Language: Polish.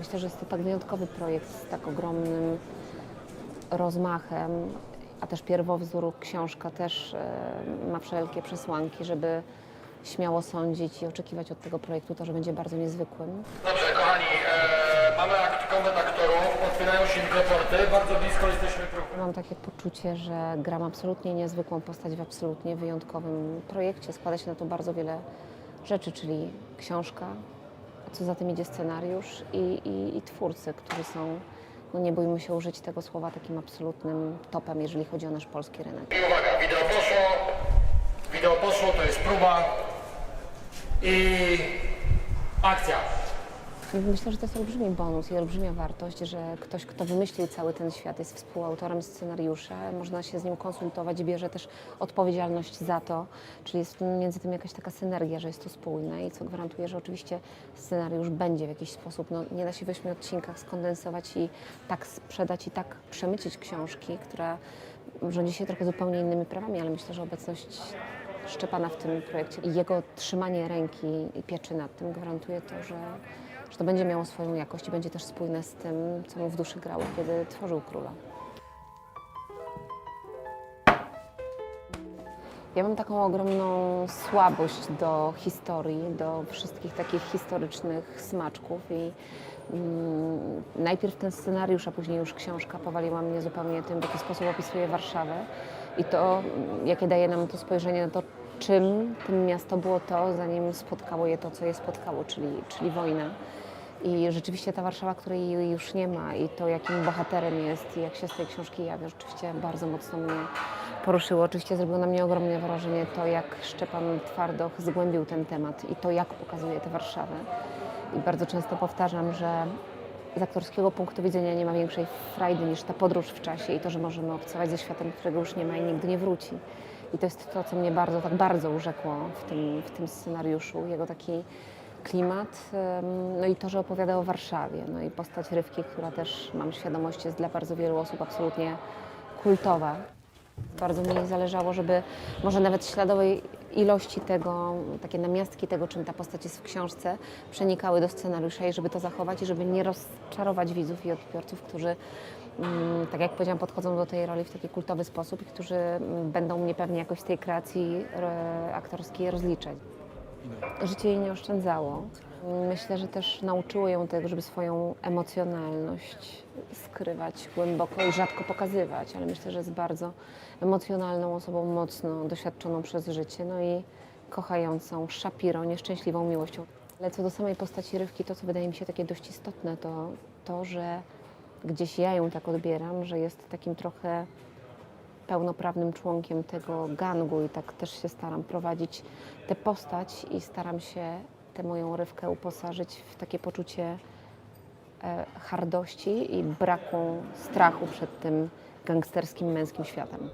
myślę, że jest to tak wyjątkowy projekt z tak ogromnym rozmachem, a też pierwowzór książka też e, ma wszelkie przesłanki, żeby śmiało sądzić i oczekiwać od tego projektu to, że będzie bardzo niezwykłym. Dobrze, kochani, e, mamy akt, aktorów, otwierają się mikroporty, bardzo blisko jesteśmy. Mam takie poczucie, że gram absolutnie niezwykłą postać w absolutnie wyjątkowym projekcie. Składa się na to bardzo wiele rzeczy, czyli książka, co za tym idzie scenariusz i, i, i twórcy, którzy są, no nie bójmy się użyć tego słowa, takim absolutnym topem, jeżeli chodzi o nasz polski rynek. I uwaga, wideo poszło, wideo poszło, to jest próba i akcja. Myślę, że to jest olbrzymi bonus i olbrzymia wartość, że ktoś, kto wymyślił cały ten świat, jest współautorem scenariusza, można się z nim konsultować bierze też odpowiedzialność za to, czyli jest między tym jakaś taka synergia, że jest to spójne i co gwarantuje, że oczywiście scenariusz będzie w jakiś sposób, no nie da się w ośmiu odcinkach skondensować i tak sprzedać i tak przemycić książki, która rządzi się trochę zupełnie innymi prawami, ale myślę, że obecność Szczepana w tym projekcie i jego trzymanie ręki i pieczy nad tym gwarantuje to, że, że to będzie miało swoją jakość i będzie też spójne z tym, co mu w duszy grało, kiedy tworzył króla. Ja mam taką ogromną słabość do historii, do wszystkich takich historycznych smaczków i mm, najpierw ten scenariusz, a później już książka powaliła mnie zupełnie tym, w jaki sposób opisuje Warszawę i to, jakie daje nam to spojrzenie na to, czym tym miasto było to, zanim spotkało je to, co je spotkało, czyli, czyli wojna. I rzeczywiście ta Warszawa, której już nie ma i to, jakim bohaterem jest i jak się z tej książki jawia, rzeczywiście bardzo mocno mnie poruszyło. Oczywiście zrobiło na mnie ogromne wrażenie to, jak Szczepan Twardoch zgłębił ten temat i to, jak pokazuje tę Warszawę. I bardzo często powtarzam, że z aktorskiego punktu widzenia nie ma większej frajdy niż ta podróż w czasie i to, że możemy obcować ze światem, którego już nie ma i nigdy nie wróci. I to jest to, co mnie bardzo, tak bardzo urzekło w tym, w tym scenariuszu, jego taki klimat, no i to, że opowiada o Warszawie, no i postać Rywki, która też, mam świadomość, jest dla bardzo wielu osób absolutnie kultowa. Bardzo mi zależało, żeby może nawet śladowej ilości tego, takie namiastki tego, czym ta postać jest w książce, przenikały do scenariusza i żeby to zachować i żeby nie rozczarować widzów i odbiorców, którzy, mm, tak jak powiedziałam, podchodzą do tej roli w taki kultowy sposób i którzy mm, będą mnie pewnie jakoś z tej kreacji e, aktorskiej rozliczać. Życie jej nie oszczędzało. Myślę, że też nauczyło ją tego, żeby swoją emocjonalność skrywać głęboko i rzadko pokazywać, ale myślę, że jest bardzo emocjonalną osobą, mocno doświadczoną przez życie, no i kochającą szapirą, nieszczęśliwą miłością. Ale co do samej postaci Rywki, to co wydaje mi się takie dość istotne, to to, że gdzieś ja ją tak odbieram, że jest takim trochę pełnoprawnym członkiem tego gangu i tak też się staram prowadzić tę postać i staram się tę moją rywkę uposażyć w takie poczucie e, hardości i braku strachu przed tym gangsterskim męskim światem.